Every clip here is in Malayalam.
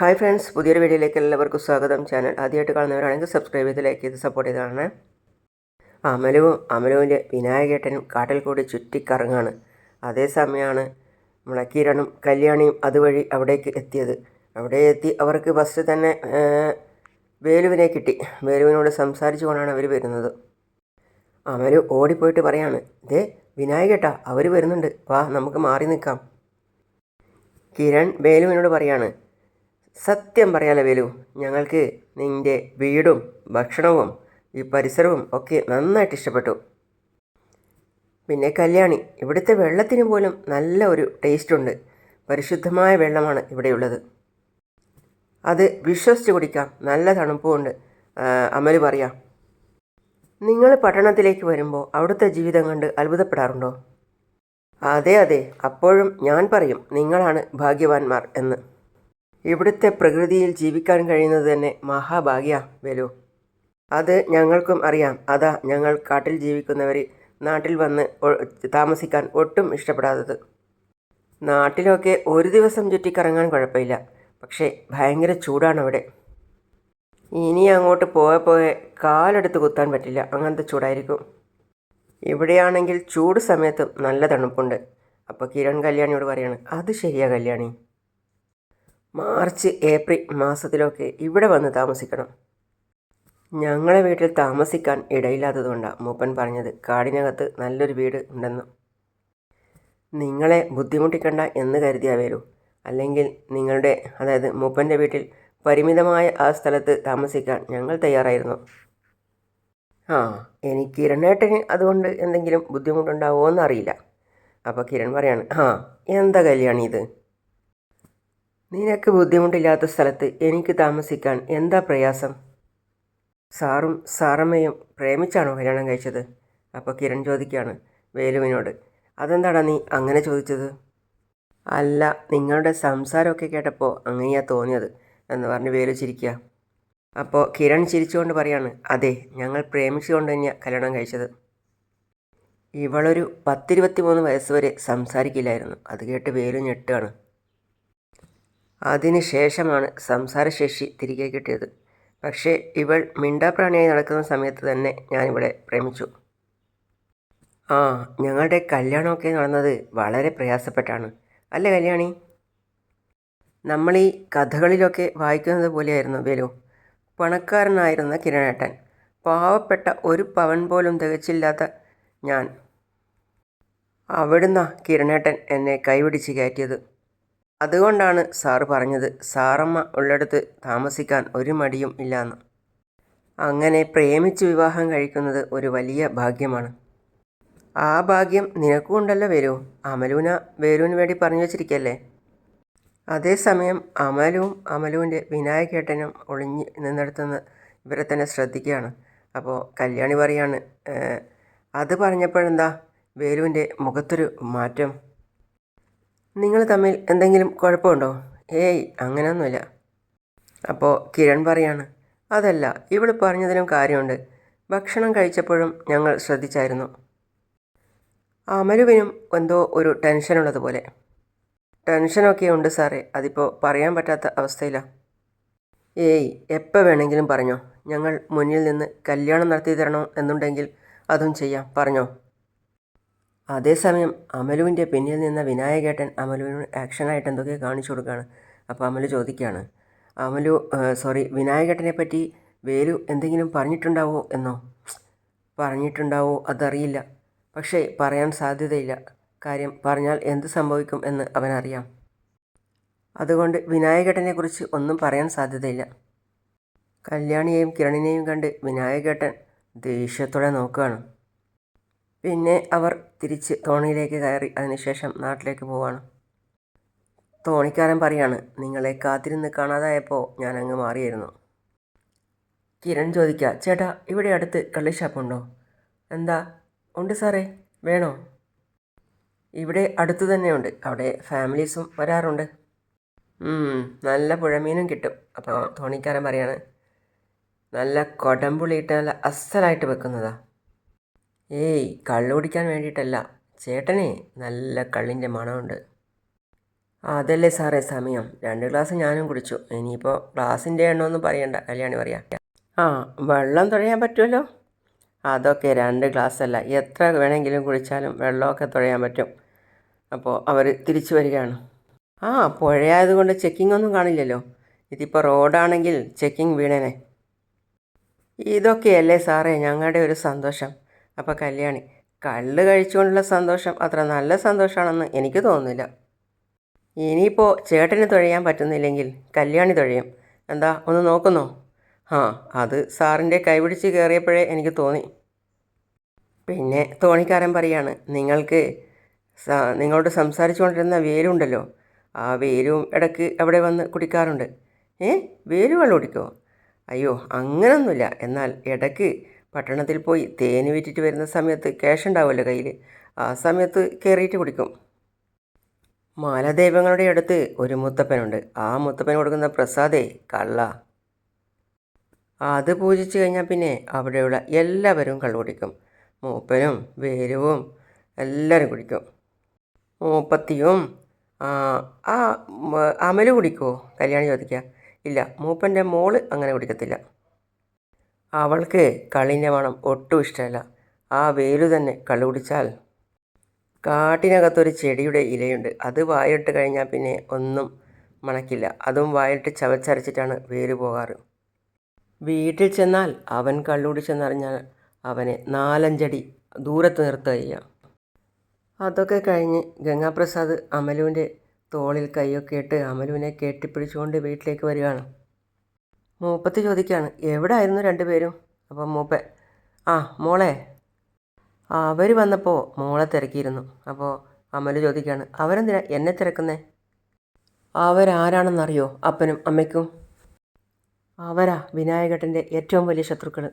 ഹായ് ഫ്രണ്ട്സ് പുതിയൊരു വീഡിയോയിലേക്ക് എല്ലാവർക്കും സ്വാഗതം. ചാനൽ ആദ്യമായിട്ട് കാണുന്നവരാണെങ്കിൽ സബ്സ്ക്രൈബ് ചെയ്ത് ലൈക്ക് ചെയ്ത് സപ്പോർട്ട് ചെയ്ത് കാണണേ അമലുവും അമലുവിന്റെ വിനായകേട്ടനും കാട്ടിൽ കൂടി ചുറ്റിക്കറങ്ങാണ്. അതേസമയമാണ് നമ്മളെ കിരണും കല്യാണിയും അതുവഴി അവിടേക്ക് എത്തിയത്. അവിടെ എത്തി അവർക്ക് ഫസ്റ്റ് തന്നെ വേലുവിനെ കിട്ടി. വേലുവിനോട് സംസാരിച്ചു കൊണ്ടാണ് അവർ വരുന്നത്. അമലു ഓടിപ്പോയിട്ട് പറയാണ് ദേ വിനായകേട്ടാ അവർ വരുന്നുണ്ട്. വാ നമുക്ക് മാറി നിൽക്കാം. കിരൺ വേലുവിനോട് പറയാണ് സത്യം പറയാലോ വേലു ഞങ്ങൾക്ക് നിന്റെ വീടും ഭക്ഷണവും ഈ പരിസരവും ഒക്കെ നന്നായിട്ട് ഇഷ്ടപ്പെട്ടു. പിന്നെ കല്യാണി ഇവിടുത്തെ വെള്ളത്തിന് പോലും നല്ല ഒരു ടേസ്റ്റുണ്ട് പരിശുദ്ധമായ വെള്ളമാണ് ഇവിടെയുള്ളത്. അത് വിശ്വസിച്ച് കുടിക്കാം. നല്ല തണുപ്പുമുണ്ട് അമൽ പറയാം. നിങ്ങൾ പട്ടണത്തിലേക്ക് വരുമ്പോൾ അവിടുത്തെ ജീവിതം കണ്ട് അത്ഭുതപ്പെടാറുണ്ടോ? അതെ അതെ അപ്പോഴും ഞാൻ പറയും നിങ്ങളാണ് ഭാഗ്യവാന്മാർ എന്ന്. ഇവിടുത്തെ പ്രകൃതിയിൽ ജീവിക്കാൻ കഴിയുന്നത് തന്നെ മഹാഭാഗ്യ വേലു അത് ഞങ്ങൾക്കും അറിയാം. അതാ ഞങ്ങൾ കാട്ടിൽ ജീവിക്കുന്നവർ നാട്ടിൽ വന്ന് താമസിക്കാൻ ഒട്ടും ഇഷ്ടപ്പെടാത്തത്. നാട്ടിലൊക്കെ ഒരു ദിവസം ചുറ്റിക്കറങ്ങാൻ കുഴപ്പമില്ല. പക്ഷേ ഭയങ്കര ചൂടാണ് അവിടെ ഇനി അങ്ങോട്ട് പോയ പോയെ കാലെടുത്ത് കുത്താൻ പറ്റില്ല. അങ്ങനത്തെ ചൂടായിരിക്കും. ഇവിടെയാണെങ്കിൽ ചൂട് സമയത്തും നല്ല തണുപ്പുണ്ട്. അപ്പോൾ കിരൺ കല്യാണിയോട് പറയാണ് അത് ശരിയാ കല്യാണി. മാർച്ച് ഏപ്രിൽ മാസത്തിലൊക്കെ ഇവിടെ വന്ന് താമസിക്കണം. ഞങ്ങളെ വീട്ടിൽ താമസിക്കാൻ ഇടയില്ലാത്തതുകൊണ്ടാണ് മൂപ്പൻ പറഞ്ഞത്. കാടിനകത്ത് നല്ലൊരു വീട് ഉണ്ടെന്ന്. നിങ്ങളെ ബുദ്ധിമുട്ടിക്കണ്ട എന്ന് കരുതിയാ വരൂ അല്ലെങ്കിൽ നിങ്ങളുടെ അതായത് മൂപ്പന്റെ വീട്ടിൽ പരിമിതമായ ആ സ്ഥലത്ത് താമസിക്കാൻ ഞങ്ങൾ തയ്യാറായിരുന്നു. ആ എനിക്ക് കിരണേട്ടന് അതുകൊണ്ട് എന്തെങ്കിലും ബുദ്ധിമുട്ടുണ്ടാവുമോ എന്നറിയില്ല അപ്പോൾ കിരൺ പറയാണ് ആ എന്താ കല്യാണി ഇത്? നിനക്ക് ബുദ്ധിമുട്ടില്ലാത്ത സ്ഥലത്ത് എനിക്ക് താമസിക്കാൻ എന്താ പ്രയാസം? സാറും സാറമ്മയും പ്രേമിച്ചാണോ കല്യാണം കഴിച്ചത്? അപ്പോൾ കിരൺ ചോദിക്കുകയാണ് വേലുവിനോട്. അതെന്താടാ നീ അങ്ങനെ ചോദിച്ചത്? അല്ല നിങ്ങളുടെ സംസാരമൊക്കെ കേട്ടപ്പോൾ അങ്ങനെയാ തോന്നിയത് എന്ന് പറഞ്ഞ് വേലു ചിരിക്കുക. അപ്പോൾ കിരൺ ചിരിച്ചുകൊണ്ട് പറയാണ് അതെ ഞങ്ങൾ പ്രേമിച്ചുകൊണ്ട് തന്നെയാണ് കല്യാണം കഴിച്ചത്. ഇവളൊരു പത്തിരുപത്തി മൂന്ന് വയസ്സ് വരെ സംസാരിക്കില്ലായിരുന്നു. അത് കേട്ട് വേലു ഞെട്ടുകയാണ്. അതിന് ശേഷമാണ് സംസാരശേഷി തിരികെ കിട്ടിയത്. പക്ഷേ ഇവൾ മിണ്ടാപ്രാണിയായി നടക്കുന്ന സമയത്ത് തന്നെ ഞാനിവളെ പ്രേമിച്ചു. ആ ഞങ്ങളുടെ കല്യാണമൊക്കെ നടന്നത് വളരെ പ്രയാസപ്പെട്ടാണ്. അല്ലേ കല്യാണി? നമ്മൾ ഈ കഥകളിലൊക്കെ വായിക്കുന്നത് പോലെയായിരുന്നു വേലു പണക്കാരനായിരുന്ന കിരണേട്ടൻ. പാവപ്പെട്ട ഒരു പവൻ പോലും തികച്ചില്ലാത്ത ഞാൻ. അവിടുന്ന കിരണേട്ടൻ എന്നെ കൈപിടിച്ച് കയറ്റിയത്. അതുകൊണ്ടാണ് സാറ് പറഞ്ഞത് സാറമ്മ ഉള്ളിടത്ത് താമസിക്കാൻ ഒരു മടിയും ഇല്ലാന്ന്. അങ്ങനെ പ്രേമിച്ച് വിവാഹം കഴിക്കുന്നത് ഒരു വലിയ ഭാഗ്യമാണ്. ആ ഭാഗ്യം നിനക്കും ഉണ്ടല്ലോ വരൂ അമലുവിന വേലുവിന് വേണ്ടി പറഞ്ഞു വച്ചിരിക്കല്ലേ? അതേസമയം അമലും അമലുവിന്റെ വിനായകേട്ടനും ഒളിഞ്ഞ് നിന്നിടത്തുനിന്ന് ഇവരെ തന്നെ ശ്രദ്ധിക്കുകയാണ്. അപ്പോൾ കല്യാണി പറയാണ് "ഏഹ്, അത് പറഞ്ഞപ്പോഴെന്താ? വേലുവിന്റെ മുഖത്തൊരു മാറ്റം. നിങ്ങൾ തമ്മിൽ എന്തെങ്കിലും കുഴപ്പമുണ്ടോ? ഏയ് അങ്ങനെയൊന്നുമില്ല അപ്പോൾ കിരൺ പറയാണ് അതല്ല ഇവൾ പറഞ്ഞതിലും കാര്യമുണ്ട്. ഭക്ഷണം കഴിച്ചപ്പോഴും ഞങ്ങൾ ശ്രദ്ധിച്ചായിരുന്നു. അമലുവിനും എന്തോ ഒരു ടെൻഷനുള്ളതുപോലെ ടെൻഷനൊക്കെ ഉണ്ട് സാറേ അതിപ്പോൾ പറയാൻ പറ്റാത്ത അവസ്ഥയിലാണ് ഏയ് എപ്പോൾ വേണമെങ്കിലും പറഞ്ഞോ. ഞങ്ങൾ മുന്നിൽ നിന്ന് കല്യാണം നടത്തി തരണോ എന്നുണ്ടെങ്കിൽ അതും ചെയ്യാം. പറഞ്ഞോ. അതേസമയം അമലുവിന്റെ പിന്നിൽ നിന്ന വിനായകേട്ടൻ അമലുവിന് ആക്ഷനായിട്ട് എന്തൊക്കെയോ കാണിച്ചു കൊടുക്കുകയാണ് അപ്പോൾ അമലു ചോദിക്കുകയാണ്. അമലു സോറി വിനായകേട്ടനെ പറ്റി വേലു എന്തെങ്കിലും പറഞ്ഞിട്ടുണ്ടാവോ എന്നോ? പറഞ്ഞിട്ടുണ്ടാവോ അതറിയില്ല. പക്ഷേ പറയാൻ സാധ്യതയില്ല. കാര്യം പറഞ്ഞാൽ എന്ത് സംഭവിക്കും എന്ന് അവനറിയാം. അതുകൊണ്ട് വിനായകേട്ടനെക്കുറിച്ച് ഒന്നും പറയാൻ സാധ്യതയില്ല. കല്യാണിയെയും കിരണിനെയും കണ്ട് വിനായകേട്ടൻ ദേഷ്യത്തോടെ നോക്കുകയാണ്. പിന്നെ അവർ തിരിച്ച് തോണിയിലേക്ക് കയറി അതിനുശേഷം നാട്ടിലേക്ക് പോവാണ്. തോണിക്കാരൻ പറയാണ് നിങ്ങളെ കാത്തിരുന്ന് കാണാതായപ്പോൾ ഞാൻ അങ്ങ് മാറിയിരുന്നു. കിരൺ ചോദിക്കുക ചേട്ടാ ഇവിടെ അടുത്ത് കള്ളി ഷാപ്പുണ്ടോ? എന്താ? ഉണ്ട് സാറേ വേണോ? ഇവിടെ അടുത്ത് തന്നെയുണ്ട് അവിടെ ഫാമിലീസും വരാറുണ്ട്. നല്ല പുഴമീനും കിട്ടും അപ്പോൾ തോണിക്കാരൻ പറയാണ്. നല്ല കൊടമ്പുളിയിട്ട് നല്ല അസലായിട്ട് വെക്കുന്നതാ. ഏയ് കള്ളു കുടിക്കാൻ വേണ്ടിയിട്ടല്ല. ചേട്ടനെ നല്ല കള്ളിന്റെ മണമുണ്ട്. അതല്ലേ സാറേ സമയം. രണ്ട് ഗ്ലാസ് ഞാനും കുടിച്ചു. ഇനിയിപ്പോൾ ഗ്ലാസിന്റെ എണ്ണമൊന്നും പറയണ്ട. കല്യാണി പറയാം. ആ വെള്ളം തുഴയാൻ പറ്റുമല്ലോ? അതൊക്കെ രണ്ട് ഗ്ലാസ് അല്ല എത്ര വേണമെങ്കിലും കുടിച്ചാലും വെള്ളമൊക്കെ തുഴയാൻ പറ്റും. അപ്പോൾ അവർ തിരിച്ചു വരികയാണ്. ആ പുഴയായതുകൊണ്ട് ചെക്കിംഗ് ഒന്നും കാണില്ലല്ലോ. ഇതിപ്പോൾ റോഡാണെങ്കിൽ ചെക്കിംഗ് വീണേനെ. ഇതൊക്കെയല്ലേ സാറേ ഞങ്ങളുടെ ഒരു സന്തോഷം. അപ്പോൾ കല്യാണി കള്ള് കഴിച്ചുകൊണ്ടുള്ള സന്തോഷം അത്ര നല്ല സന്തോഷമാണെന്ന് എനിക്ക് തോന്നുന്നില്ല. ഇനിയിപ്പോൾ ചേട്ടന് തുഴയാൻ പറ്റുന്നില്ലെങ്കിൽ കല്യാണി തുഴയും. എന്താ ഒന്ന് നോക്കുന്നോ? ആ അത് സാറിന്റെ കൈപിടിച്ച് കയറിയപ്പോഴേ എനിക്ക് തോന്നി. പിന്നെ തോണിക്കാരൻ പറയാണ് നിങ്ങൾക്ക് നിങ്ങളോട് സംസാരിച്ചു കൊണ്ടിരുന്ന വേലുണ്ടല്ലോ. ആ വേലും ഇടയ്ക്ക് അവിടെ വന്ന് കുടിക്കാറുണ്ട്. ഏ വേലു വെള്ളം കുടിക്കുമോ അയ്യോ അങ്ങനൊന്നുമില്ല. എന്നാൽ ഇടയ്ക്ക് പട്ടണത്തിൽ പോയി തേന് വിറ്റിട്ട് വരുന്ന സമയത്ത് ക്യാഷ് ഉണ്ടാവുമല്ലോ കയ്യിൽ ആ സമയത്ത് കയറിയിട്ട് കുടിക്കും. മാലദൈവങ്ങളുടെ അടുത്ത് ഒരു മുത്തപ്പനുണ്ട്. ആ മുത്തപ്പൻ കൊടുക്കുന്ന പ്രസാദേ കള്ള. അത് പൂജിച്ച് കഴിഞ്ഞാൽ പിന്നെ അവിടെയുള്ള എല്ലാവരും കള്ളു കുടിക്കും. മൂപ്പനും വേരുവും എല്ലാവരും കുടിക്കും. മൂപ്പത്തിയും ആ അമൽ കുടിക്കുമോ കല്യാണി ചോദിക്കുക ഇല്ല മൂപ്പന്റെ മോൾ അങ്ങനെ കുടിക്കത്തില്ല. അവൾക്ക് കളിന്റെ മണം ഒട്ടും ഇഷ്ടമല്ല. ആ വേലു തന്നെ കള്ളു കാട്ടിനകത്തൊരു ചെടിയുടെ ഇലയുണ്ട്. അത് വായിട്ട് കഴിഞ്ഞാൽ പിന്നെ ഒന്നും മണക്കില്ല. അതും വായിട്ട് ചവച്ചരച്ചിട്ടാണ് വേര് പോകാറ്. വീട്ടിൽ ചെന്നാൽ അവൻ കള്ളുടിച്ചെന്നറിഞ്ഞാൽ അവനെ നാലഞ്ചടി ദൂരത്ത് നിർത്തുക ചെയ്യാം. അതൊക്കെ കഴിഞ്ഞ് ഗംഗാപ്രസാദ് അമലുവിന്റെ തോളിൽ കൈയൊക്കെ ഇട്ട് അമലുവിനെ കെട്ടിപ്പിടിച്ചുകൊണ്ട് വീട്ടിലേക്ക് വരികയാണ്. മൂപ്പത്തി ചോദിക്കുകയാണ് എവിടെ ആയിരുന്നു രണ്ടുപേരും അപ്പം മൂപ്പ ആ മോളെ. അവർ വന്നപ്പോൾ മോളെ തിരക്കിയിരുന്നു. അപ്പോൾ അമ്മൽ ചോദിക്കുകയാണ് അവരെന്തിനാ എന്നെ തിരക്കുന്നേ? അവരാരാണെന്നറിയോ അപ്പനും അമ്മയ്ക്കും? അവരാ വിനായകട്ടന്റെ ഏറ്റവും വലിയ ശത്രുക്കൾ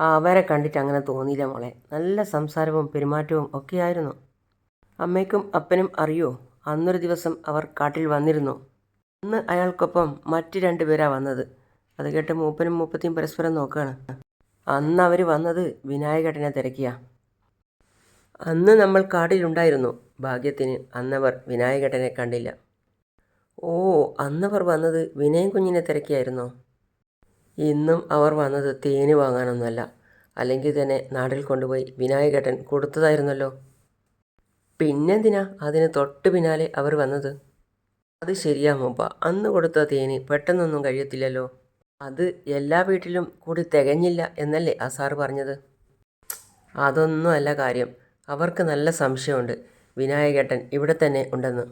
അവരെ കണ്ടിട്ട് അങ്ങനെ തോന്നിയില്ല മോളെ. നല്ല സംസാരവും പെരുമാറ്റവും ഒക്കെയായിരുന്നു അമ്മയ്ക്കും അപ്പനും അറിയോ? അന്നൊരു ദിവസം അവർ കാട്ടിൽ വന്നിരുന്നു. അന്ന് അയാൾക്കൊപ്പം മറ്റ് രണ്ടുപേരാ വന്നത്. അത് കേട്ട് മൂപ്പനും മൂപ്പത്തിയും പരസ്പരം നോക്കുകയാണ് അന്ന് അവർ വന്നത് വിനായകട്ടനെ തിരക്കിയ. അന്ന് നമ്മൾ കാട്ടിലുണ്ടായിരുന്നു ഭാഗ്യത്തിന്. അന്നവർ വിനായകട്ടനെ കണ്ടില്ല. ഓ അന്നവർ വന്നത് വിനയൻ കുഞ്ഞിനെ തിരക്കിയായിരുന്നോ? ഇന്നും അവർ വന്നത് തേന് വാങ്ങാനൊന്നുമല്ല. അല്ലെങ്കിൽ തന്നെ നാട്ടിൽ കൊണ്ടുപോയി വിനായകേട്ടൻ കൊടുത്തതായിരുന്നല്ലോ. പിന്നെന്തിനാ അതിന് തൊട്ട് പിന്നാലെ അവർ വന്നത്? അത് ശരിയാ മൂപ്പ. അന്ന് കൊടുത്ത തേന് പെട്ടെന്നൊന്നും കഴിയത്തില്ലല്ലോ. അത് എല്ലാ വീട്ടിലും കൂടി തികഞ്ഞില്ല എന്നല്ലേ ആ സാറ് പറഞ്ഞത്? അതൊന്നും അല്ല കാര്യം. അവർക്ക് നല്ല സംശയമുണ്ട്. വിനായകേട്ടൻ ഇവിടെ തന്നെ ഉണ്ടെന്ന്.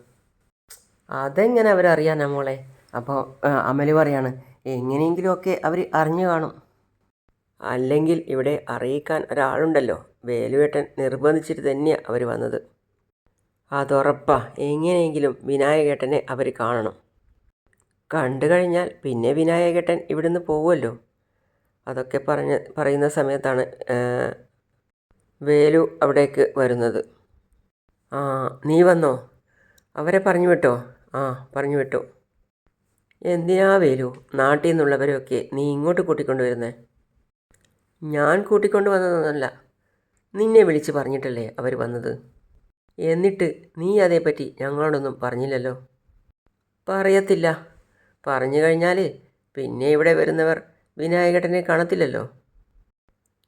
അതെങ്ങനെ അവരറിയാനാ മോളെ? അപ്പോൾ അമൽ പറയാണ് എങ്ങനെയെങ്കിലുമൊക്കെ അവർ അറിഞ്ഞു കാണും. അല്ലെങ്കിൽ ഇവിടെ അറിയിക്കാൻ ഒരാളുണ്ടല്ലോ. വേലുവേട്ടൻ നിർബന്ധിച്ചിട്ട് തന്നെയാണ് അവർ വന്നത്. അതുറപ്പാ എങ്ങനെയെങ്കിലും വിനായകേട്ടനെ അവർ കാണണം. കണ്ടു കഴിഞ്ഞാൽ പിന്നെ വിനായകേട്ടൻ ഇവിടുന്ന് പോവുമല്ലോ. അതൊക്കെ പറഞ്ഞ് പറയുന്ന സമയത്താണ് വേലു അവിടേക്ക് വരുന്നത്. ആ നീ വന്നോ? അവരെ പറഞ്ഞു വിട്ടോ? ആ പറഞ്ഞു വിട്ടു. എന്തിനാ വേലു? നാട്ടിൽ നിന്നുള്ളവരെയൊക്കെ നീ ഇങ്ങോട്ട് കൂട്ടിക്കൊണ്ട് വരുന്നേ? ഞാൻ കൂട്ടിക്കൊണ്ട് വന്നതൊന്നുമല്ല നിന്നെ വിളിച്ച് പറഞ്ഞിട്ടല്ലേ അവർ വന്നത്. എന്നിട്ട് നീ അതേപ്പറ്റി ഞങ്ങളോടൊന്നും പറഞ്ഞില്ലല്ലോ? പറയത്തില്ല. പറഞ്ഞു കഴിഞ്ഞാൽ പിന്നെ ഇവിടെ വരുന്നവർ വിനായകട്ടനെ കാണത്തില്ലല്ലോ.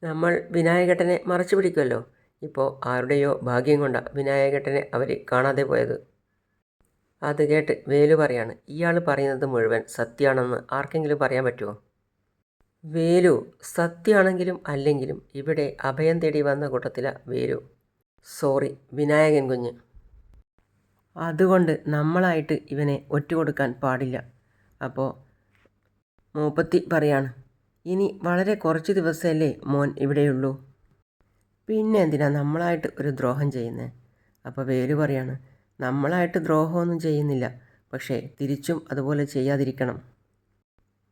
നമ്മൾ വിനായകട്ടനെ മറച്ചു പിടിക്കുമല്ലോ ഇപ്പോൾ ആരുടെയോ ഭാഗ്യം കൊണ്ടാണ് വിനായകട്ടനെ അവർ കാണാതെ പോയത്. അത് കേട്ട് വേലു പറയാണ് ഇയാൾ പറയുന്നത് മുഴുവൻ സത്യമാണെന്ന് ആർക്കെങ്കിലും പറയാൻ പറ്റുമോ വേലു സത്യമാണെങ്കിലും അല്ലെങ്കിലും ഇവിടെ അഭയം തേടി വന്ന കൂട്ടത്തിലാണ് വേലു. സോറി വിനായകൻ കുഞ്ഞ്. അതുകൊണ്ട് നമ്മളായിട്ട് ഇവനെ ഒറ്റ കൊടുക്കാൻ പാടില്ല. അപ്പോൾ മൂപ്പത്തി പറയാണ് ഇനി വളരെ കുറച്ച് ദിവസമല്ലേ മോൻ ഇവിടെയുള്ളൂ? പിന്നെ എന്തിനാ നമ്മളായിട്ട് ഒരു ദ്രോഹം ചെയ്യുന്നത് അപ്പോൾ വേലു പറയാണ് നമ്മളായിട്ട് ദ്രോഹമൊന്നും ചെയ്യുന്നില്ല പക്ഷേ തിരിച്ചും അതുപോലെ ചെയ്യാതിരിക്കണം.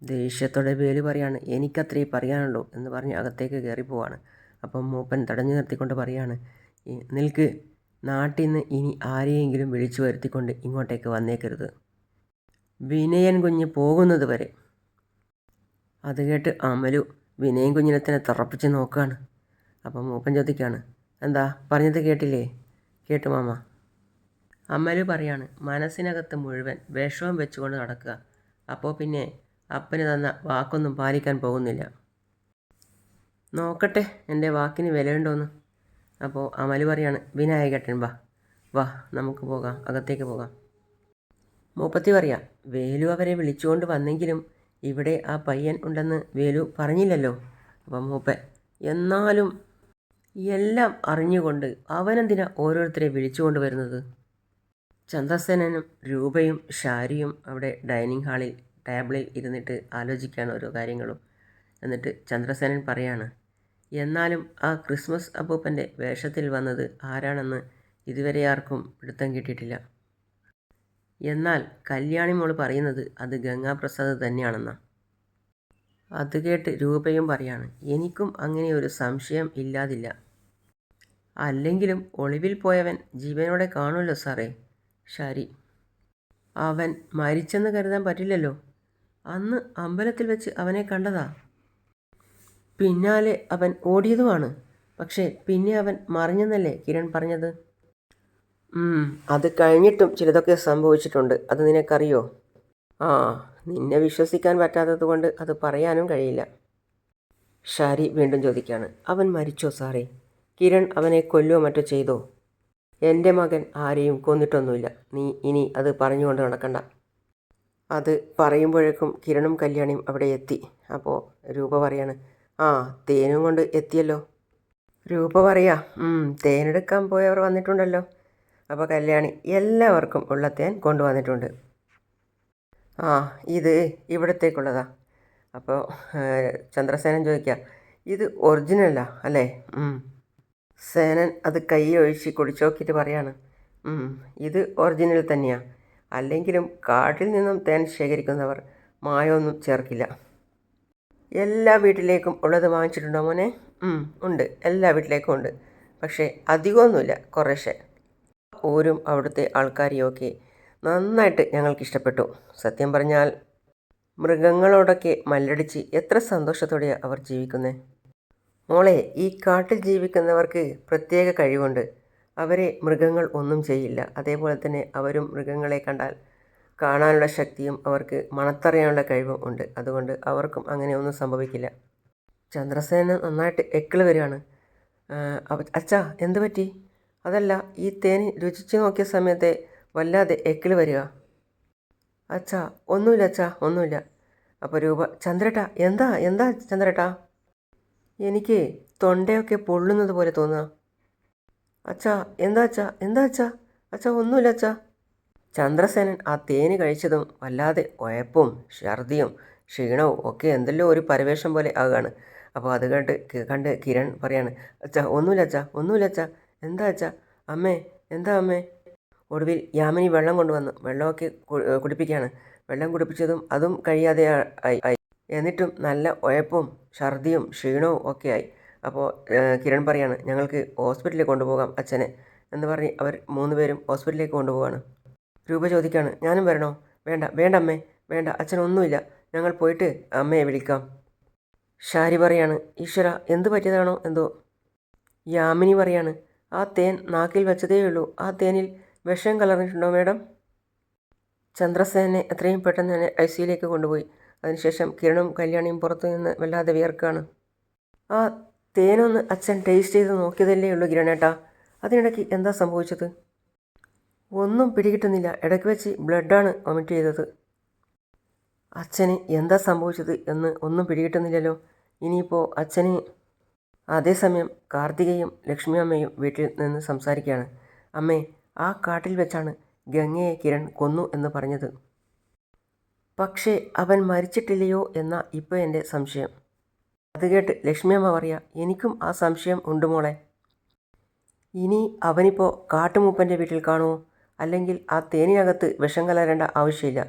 ദേഷ്യത്തോടെ വേലു പറയാണ് എനിക്കത്രേ പറയാനുള്ളൂ എന്ന് പറഞ്ഞ് അകത്തേക്ക് കയറി പോവാണ്. അപ്പം മൂപ്പൻ തടഞ്ഞു നിർത്തിക്കൊണ്ട് പറയാണ് "ഈ നിൽക്ക് നാട്ടിൽ നിന്ന് ഇനി ആരെയെങ്കിലും വിളിച്ചു വരുത്തിക്കൊണ്ട് ഇങ്ങോട്ടേക്ക് വന്നേക്കരുത്. വിനയൻ കുഞ്ഞ് പോകുന്നത് വരെ. അത് കേട്ട് അമലു വിനയൻ കുഞ്ഞിനെ തന്നെ തറപ്പിച്ച് നോക്കുകയാണ് അപ്പം മൂപ്പൻ ചോദിക്കുകയാണ് എന്താ പറഞ്ഞത് കേട്ടില്ലേ? കേട്ടു മാമ. അമലു പറയാണ് മനസ്സിനകത്ത് മുഴുവൻ വിഷവും വെച്ചുകൊണ്ട് നടക്കുക. അപ്പോൾ പിന്നെ അപ്പന് തന്ന വാക്കൊന്നും പാലിക്കാൻ പോകുന്നില്ല. നോക്കട്ടെ എന്റെ വാക്കിന് വിലയുണ്ടോന്ന്. അപ്പോൾ അമലു പറയാണ് വിനായകട്ടൻ വാ. വാ നമുക്ക് പോകാം അകത്തേക്ക് പോകാം. മൂപ്പത്തി പറയാം വേലു അവരെ വിളിച്ചുകൊണ്ട് വന്നെങ്കിലും ഇവിടെ ആ പയ്യൻ ഉണ്ടെന്ന് വേലു പറഞ്ഞില്ലല്ലോ. അപ്പം മൂപ്പൻ എന്നാലും എല്ലാം അറിഞ്ഞുകൊണ്ട് അവനെന്തിനാ ഓരോരുത്തരെ വിളിച്ചുകൊണ്ട് വരുന്നത്? ചന്ദ്രസേനനും രൂപയും ഷാരിയും അവിടെ ഡൈനിങ് ഹാളിൽ ടേബിളിൽ ഇരുന്നിട്ട് ആലോചിക്കുകയാണ് ഓരോ കാര്യങ്ങളും. എന്നിട്ട് ചന്ദ്രസേനൻ പറയാണ് എന്നാലും ആ ക്രിസ്മസ് അപ്പൂപ്പന്റെ വേഷത്തിൽ വന്നത് ആരാണെന്ന് ഇതുവരെ ആർക്കും പിടുത്തം കിട്ടിയിട്ടില്ല. എന്നാൽ കല്യാണി മോൾ പറയുന്നത് അത് ഗംഗാപ്രസാദ് തന്നെയാണെന്നാണ് അത് കേട്ട് രൂപയും പറയാണ് എനിക്കും അങ്ങനെ ഒരു സംശയം ഇല്ലാതില്ല. അല്ലെങ്കിലും ഒളിവിൽ പോയവൻ ജീവനോടെ കാണുമല്ലോ സാറേ. ശരി. അവൻ മരിച്ചെന്ന് കരുതാൻ പറ്റില്ലല്ലോ. അന്ന് അമ്പലത്തിൽ വെച്ച് അവനെ കണ്ടതാ. പിന്നാലെ അവൻ ഓടിയതുമാണ്. പക്ഷേ പിന്നെ അവൻ മറിഞ്ഞെന്നല്ലേ കിരൺ പറഞ്ഞത്? അത് കഴിഞ്ഞിട്ടും ചിലതൊക്കെ സംഭവിച്ചിട്ടുണ്ട്. അത് നിനക്കറിയോ? ആ നിന്നെ വിശ്വസിക്കാൻ പറ്റാത്തത് കൊണ്ട് അത് പറയാനും കഴിയില്ല. ഷാരി വീണ്ടും ചോദിക്കുകയാണ് അവൻ മരിച്ചോ സാറേ? കിരൺ അവനെ കൊല്ലുകയോ മറ്റോ ചെയ്തോ? എന്റെ മകൻ ആരെയും കൊന്നിട്ടൊന്നുമില്ല. നീ ഇനി അത് പറഞ്ഞുകൊണ്ട് നടക്കണ്ട. അത് പറയുമ്പോഴേക്കും കിരണും കല്യാണിയും അവിടെ എത്തി. അപ്പോൾ രൂപ പറയാണ് ആ തേനും കൊണ്ട് എത്തിയല്ലോ. രൂപ പറയാ തേനെടുക്കാൻ പോയവർ വന്നിട്ടുണ്ടല്ലോ. അപ്പോൾ കല്യാണി എല്ലാവർക്കും ഉള്ള തേൻ കൊണ്ടുവന്നിട്ടുണ്ട്. ആ ഇത് ഇവിടത്തേക്കുള്ളതാ. അപ്പോൾ ചന്ദ്രസേനൻ ചോദിക്കുക ഇത് ഒറിജിനലാ അല്ലേ? സേനൻ അത് കൈ ഒഴിച്ച് കുടിച്ചു നോക്കിയിട്ട് പറയാണ് ഇത് ഒറിജിനൽ തന്നെയാണ് അല്ലെങ്കിലും കാട്ടിൽ നിന്നും തേൻ ശേഖരിക്കുന്നവർ മായൊന്നും ചേർക്കില്ല. എല്ലാ വീട്ടിലേക്കും ഉള്ളത് വാങ്ങിച്ചിട്ടുണ്ടോ മോനെ? ഉണ്ട്. എല്ലാ വീട്ടിലേക്കും ഉണ്ട്. പക്ഷേ അധികമൊന്നുമില്ല കുറേശ്ശെ. ഊരും അവിടുത്തെ ആൾക്കാരെയൊക്കെ നന്നായിട്ട് ഞങ്ങൾക്ക് ഇഷ്ടപ്പെട്ടു സത്യം പറഞ്ഞാൽ മൃഗങ്ങളോടൊക്കെ മല്ലടിച്ച് എത്ര സന്തോഷത്തോടെയാണ് അവർ ജീവിക്കുന്നത് മോളെ ഈ കാട്ടിൽ ജീവിക്കുന്നവർക്ക് പ്രത്യേക കഴിവുണ്ട്. അവരെ മൃഗങ്ങൾ ഒന്നും ചെയ്യില്ല. അതേപോലെ തന്നെ അവരും മൃഗങ്ങളെ കണ്ടാൽ കാണാനുള്ള ശക്തിയും അവർക്ക് മണത്തറിയാനുള്ള കഴിവും ഉണ്ട്. അതുകൊണ്ട് അവർക്കും അങ്ങനെ ഒന്നും സംഭവിക്കില്ല. ചന്ദ്രസേന നന്നായിട്ട് എക്കിൾ വരികയാണ്. അച്ഛാ എന്ത് പറ്റി അതല്ല ഈ തേൻ രുചിച്ചു നോക്കിയ സമയത്തെ വല്ലാതെ എക്കിൾ വരിക. അച്ഛാ ഒന്നുമില്ല അച്ഛാ ഒന്നുമില്ല. അപ്പോൾ രൂപ ചന്ദ്രേട്ടാ എന്താ എന്താ ചന്ദ്രേട്ടാ? എനിക്ക് തൊണ്ടയൊക്കെ പൊള്ളുന്നത് പോലെ തോന്നുക അച്ഛാ എന്താ അച്ഛാ എന്താ അച്ഛാ? അച്ഛാ ഒന്നുമില്ല അച്ഛാ. ചന്ദ്രസേനൻ ആ തേന് കഴിച്ചതും വല്ലാതെ ഉയപ്പും ഛർദിയും ക്ഷീണവും ഒക്കെ എന്തെല്ലോ ഒരു പരവേഷം പോലെ ആകുകയാണ് അപ്പോൾ അത് കണ്ട് കണ്ട് കിരൺ പറയാണ് അച്ഛാ ഒന്നുമില്ല അച്ഛാ ഒന്നുമില്ല അച്ഛാ. എന്താ അച്ഛാ? അമ്മേ എന്താ അമ്മേ? ഒടുവിൽ യാമിനി വെള്ളം കൊണ്ടുവന്നു. വെള്ളമൊക്കെ കുടിപ്പിക്കുകയാണ് വെള്ളം കുടിപ്പിച്ചതും അതും കഴിയാതെ ആയി എന്നിട്ടും നല്ല ഉഴപ്പും ഛർദിയും ക്ഷീണവും ഒക്കെ ആയി. അപ്പോൾ കിരൺ പറയാണ് ഞങ്ങൾക്ക് ഹോസ്പിറ്റലിൽ കൊണ്ടുപോകാം അച്ഛനെ എന്ന് പറഞ്ഞ് അവർ മൂന്ന് പേരും ഹോസ്പിറ്റലിലേക്ക് കൊണ്ടുപോവാണ്. രൂപ ചോദിക്കുകയാണ് ഞാനും വരണോ? വേണ്ട വേണ്ട അമ്മേ വേണ്ട അച്ഛനൊന്നുമില്ല ഞങ്ങൾ പോയിട്ട് അമ്മയെ വിളിക്കാം. ഷാരി പറയാണ് ഈശ്വര എന്ത് പറ്റിയതാണോ എന്തോ? യാമിനി പറയാണ് ആ തേൻ നാക്കിൽ വെച്ചതേയുള്ളൂ ആ തേനിൽ വിഷം കലർന്നിട്ടുണ്ടോ മേഡം? ചന്ദ്രസേനെ എത്രയും പെട്ടെന്ന് തന്നെ ഐ സിയിലേക്ക് കൊണ്ടുപോയി. അതിനുശേഷം കിരണും കല്യാണിയും പുറത്തു നിന്ന് വല്ലാതെ വിയർക്കാണ്. ആ തേനൊന്ന് അച്ഛൻ ടേസ്റ്റ് ചെയ്ത് നോക്കിയതല്ലേ ഉള്ളൂ കിരണേട്ടാ. അതിനിടയ്ക്ക് എന്താ സംഭവിച്ചത്? ഒന്നും പിടികിട്ടുന്നില്ല. ഇടയ്ക്ക് വെച്ച് ബ്ലഡാണ് വൊമിറ്റ് ചെയ്തത്. അച്ഛന് എന്താ സംഭവിച്ചത് എന്ന് ഒന്നും പിടികിട്ടുന്നില്ലല്ലോ. ഇനിയിപ്പോൾ അച്ഛന് അതേസമയം കാർത്തികയും ലക്ഷ്മി അമ്മയും വീട്ടിൽ നിന്ന് സംസാരിക്കുകയാണ്. അമ്മേ ആ കാട്ടിൽ വെച്ചാണ് ഗംഗയെ കിരൺ കൊന്നു എന്ന് പറഞ്ഞത്. പക്ഷേ അവൻ മരിച്ചിട്ടില്ലയോ എന്ന ഇപ്പോൾ എന്റെ സംശയം. അത് കേട്ട് ലക്ഷ്മി അമ്മ പറയാ എനിക്കും ആ സംശയം ഉണ്ട് മോളെ. ഇനി അവനിപ്പോൾ കാട്ടുമൂപ്പന്റെ വീട്ടിൽ കാണുമോ അല്ലെങ്കിൽ ആ തേനിനകത്ത് വിഷം കലരേണ്ട ആവശ്യമില്ല.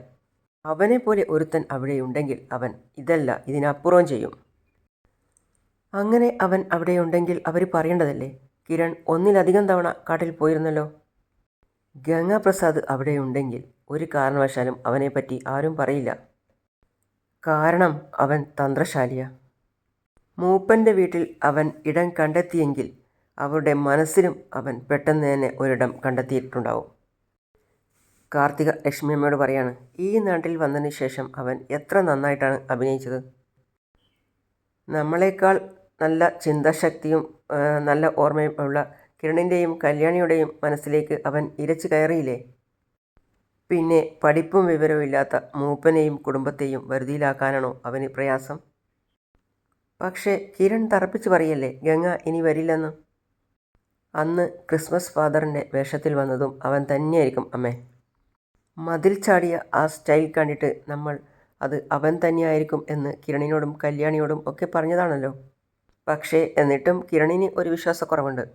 അവനെപ്പോലെ പോലെ ഒരുത്തൻ അവിടെയുണ്ടെങ്കിൽ അവൻ ഇതല്ല ഇതിനപ്പുറം ചെയ്യും. അങ്ങനെ അവൻ അവിടെയുണ്ടെങ്കിൽ അവർ പറയേണ്ടതല്ലേ? കിരൺ ഒന്നിലധികം തവണ കാട്ടിൽ പോയിരുന്നല്ലോ. ഗംഗാപ്രസാദ് അവിടെയുണ്ടെങ്കിൽ ഒരു കാരണവശാലും അവനെപ്പറ്റി ആരും പറയില്ല. കാരണം അവൻ തന്ത്രശാലിയ. മൂപ്പന്റെ വീട്ടിൽ അവൻ ഇടം കണ്ടെത്തിയെങ്കിൽ അവരുടെ മനസ്സിലും അവൻ പെട്ടെന്ന് തന്നെ ഒരിടം കണ്ടെത്തിയിട്ടുണ്ടാവും. കാർത്തിക ലക്ഷ്മിയമ്മയോട് പറയാണ് ഈ നാട്ടിൽ വന്നതിന് ശേഷം അവൻ എത്ര നന്നായിട്ടാണ് അഭിനയിച്ചത്? നമ്മളെക്കാൾ നല്ല ചിന്താശക്തിയും നല്ല ഓർമ്മയും ഉള്ള കിരണിന്റെയും കല്യാണിയുടെയും മനസ്സിലേക്ക് അവൻ ഇരച്ചു കയറിയില്ലേ? പിന്നെ പഠിപ്പും വിവരവും ഇല്ലാത്ത മൂപ്പനെയും കുടുംബത്തെയും വരുതിയിലാക്കാനാണോ അവന് പ്രയാസം? പക്ഷേ കിരൺ തറപ്പിച്ച് പറയല്ലേ ഗംഗ ഇനി വരില്ലെന്ന്? അന്ന് ക്രിസ്മസ് ഫാദറിന്റെ വേഷത്തിൽ വന്നതും അവൻ തന്നെയായിരിക്കും അമ്മേ. മതിൽ ചാടിയ ആ സ്റ്റൈൽ കണ്ടിട്ട് നമ്മൾ അത് അവൻ തന്നെയായിരിക്കും എന്ന് കിരണിനോടും കല്യാണിയോടും ഒക്കെ പറഞ്ഞതാണല്ലോ. പക്ഷേ എന്നിട്ടും കിരണിന് ഒരു വിശ്വാസക്കുറവുണ്ട്.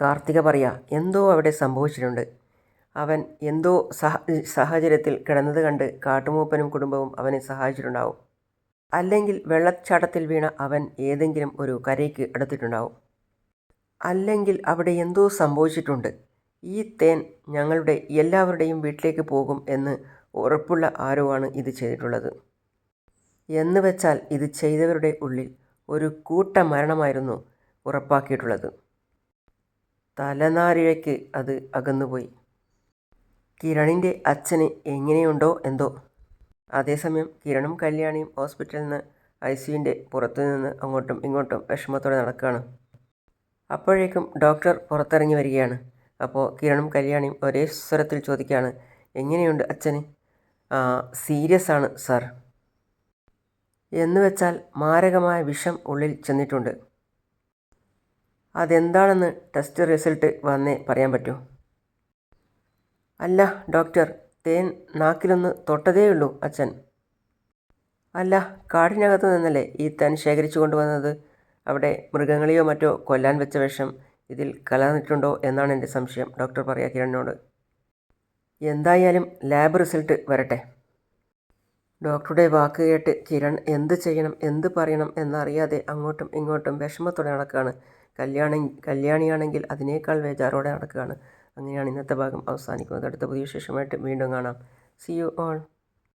കാർത്തിക പറയാ എന്തോ അവിടെ സംഭവിച്ചിട്ടുണ്ട്. അവൻ എന്തോ സഹ സാഹചര്യത്തിൽ കിടന്നത് കണ്ട് കാട്ടുമൂപ്പനും കുടുംബവും അവനെ സഹായിച്ചിട്ടുണ്ടാവും. അല്ലെങ്കിൽ വെള്ളച്ചാട്ടത്തിൽ വീണ അവൻ ഏതെങ്കിലും ഒരു കരയ്ക്ക് അടുത്തിട്ടുണ്ടാവും. അല്ലെങ്കിൽ അവിടെ എന്തോ സംഭവിച്ചിട്ടുണ്ട്. ഈ തേൻ ഞങ്ങളുടെ എല്ലാവരുടെയും വീട്ടിലേക്ക് പോകും എന്ന് ഉറപ്പുള്ള ആരോ ആണ് ഇത് ചെയ്തിട്ടുള്ളത്. എന്ന് വെച്ചാൽ ഇത് ചെയ്തവരുടെ ഉള്ളിൽ ഒരു കൂട്ട മരണമായിരുന്നു ഉറപ്പാക്കിയിട്ടുള്ളത്. തലനാരിഴയ്ക്ക് അത് അകന്നുപോയി. കിരണിന്റെ അച്ഛന് എങ്ങനെയുണ്ടോ എന്തോ. അതേസമയം കിരണും കല്യാണിയും ഹോസ്പിറ്റലിൽ നിന്ന് ഐ സിയുന്റെ പുറത്തു നിന്ന് അങ്ങോട്ടും ഇങ്ങോട്ടും വിഷമത്തോടെ നടക്കുകയാണ്. അപ്പോഴേക്കും ഡോക്ടർ പുറത്തിറങ്ങി വരികയാണ്. അപ്പോൾ കിരണും കല്യാണിയും ഒരേ സ്വരത്തിൽ ചോദിക്കുകയാണ് എങ്ങനെയുണ്ട് അച്ഛന്? സീരിയസ് ആണ് സാർ. എന്ന് വെച്ചാൽ മാരകമായ വിഷം ഉള്ളിൽ ചെന്നിട്ടുണ്ട്. അതെന്താണെന്ന് ടെസ്റ്റ് റിസൾട്ട് വന്നേ പറയാൻ പറ്റൂ. അല്ല ഡോക്ടർ തേൻ നാക്കിലൊന്ന് തൊട്ടതേയുള്ളൂ അച്ഛൻ. അല്ല കാടിനകത്ത് നിന്നല്ലേ ഈ തേൻ ശേഖരിച്ചു കൊണ്ടുവന്നത്? അവിടെ മൃഗങ്ങളെയോ മറ്റോ കൊല്ലാൻ വെച്ച വിഷം ഇതിൽ കലർന്നിട്ടുണ്ടോ എന്നാണ് എന്റെ സംശയം ഡോക്ടർ പറയാ കിരണിനോട്. എന്തായാലും ലാബ് റിസൾട്ട് വരട്ടെ. ഡോക്ടറുടെ വാക്ക് കേട്ട് കിരൺ എന്ത് ചെയ്യണം എന്ത് പറയണം എന്നറിയാതെ അങ്ങോട്ടും ഇങ്ങോട്ടും വിഷമത്തോടെ നടക്കുകയാണ്. കല്യാണി കല്യാണിയാണെങ്കിൽ അതിനേക്കാൾ വേജാറോടെ നടക്കുകയാണ്. അങ്ങനെയാണ് ഇന്നത്തെ ഭാഗം. അവസാനിക്കുന്നത്. അടുത്ത പുതിയ വീണ്ടും കാണാം. C you all